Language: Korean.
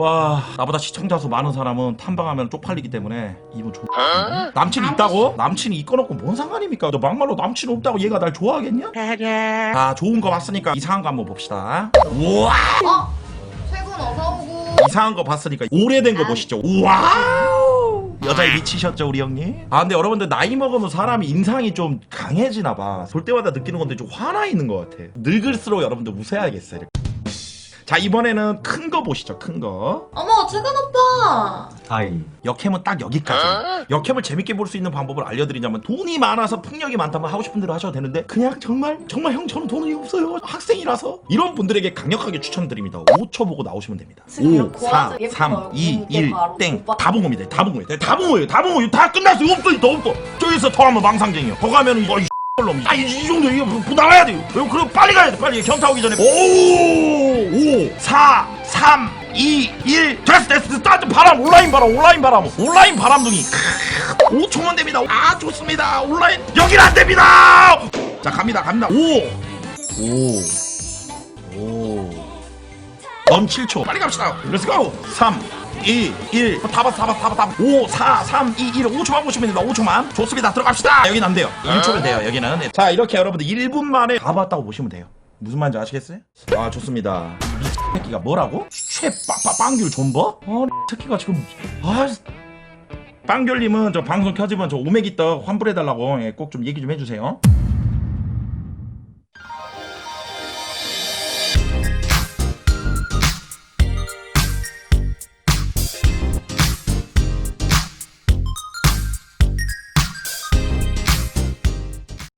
와 나보다 시청자 수 많은 사람은 탐방하면 쪽팔리기 때문에 이분 좋 남친이 있다고? 남친이 있거나 없고 뭔 상관입니까? 너 막말로 남친 없다고 얘가 날 좋아하겠냐? 자 좋은 거 봤으니까 이상한 거 한번 봅시다. 우와! 어? 최군 어서 오고. 이상한 거 봤으니까 오래된 거 보시죠. 와우! 여자에 미치셨죠 우리 형님? 아 근데 여러분들 나이 먹으면 사람이 인상이 좀 강해지나 봐볼 때마다 느끼는 건데 좀 화나 있는 것 같아. 늙을수록 여러분들 웃어야겠어요 이렇게. 자 이번에는 큰 거 보시죠 큰거 어머 최군 오빠 하이. 역캠은 딱 여기까지. 역캠을 재밌게 볼 수 있는 방법을 알려드리자면 돈이 많아서 폭력이 많다면 하고 싶은 대로 하셔도 되는데 그냥 정말 정말 형 저는 돈이 없어요 학생이라서 이런 분들에게 강력하게 추천드립니다 5초 보고 나오시면 됩니다 지금 5 이렇게 4 와서 예쁜 3 얼굴 2 이렇게 1 바로 땡 오빠. 다본 겁니다 다본 겁니다 다 본 거예요 다 본 거예요 다 끝났어요 없어 더 없어 저기서 더 하면 망상쟁이요 더 가면 이거 이 놈. 아, 이, 이 정도, 이거, 뭐, 나와야 돼요. 이거, 그럼 빨리 가야 돼, 빨리. 경타 오기 전에. 오! 5, 4, 3, 2, 1. 됐어, 됐어, 됐어. 따뜻 바람, 온라인 바람, 온라인 바람. 온라인 바람둥이. 5초만 됩니다. 아, 좋습니다. 온라인. 여긴 안 됩니다! 자, 갑니다, 갑니다. 5, 5, 5. 넌 7초. 빨리 갑시다. 렛츠고. 3, 2, 1. 다 봤어, 다 봤어, 다 봤어, 다 봤어. 5, 4, 3, 2, 1. 5초만 보시면 됩니다. 5초만. 좋습니다. 들어갑시다. 여긴 안 돼요. 1초면 돼요, 여기는. 네. 자, 이렇게 여러분들 1분 만에 다 봤다고 보시면 돼요. 무슨 말인지 아시겠어요? 아, 좋습니다. 이 새끼가 뭐라고? 최빵빵 빵귤 존버? 아, 이 새끼가 지금 아, 빵귤님은 저 방송 켜지면 저 오메기 떡 환불해달라고 예, 꼭좀 얘기 좀 해주세요.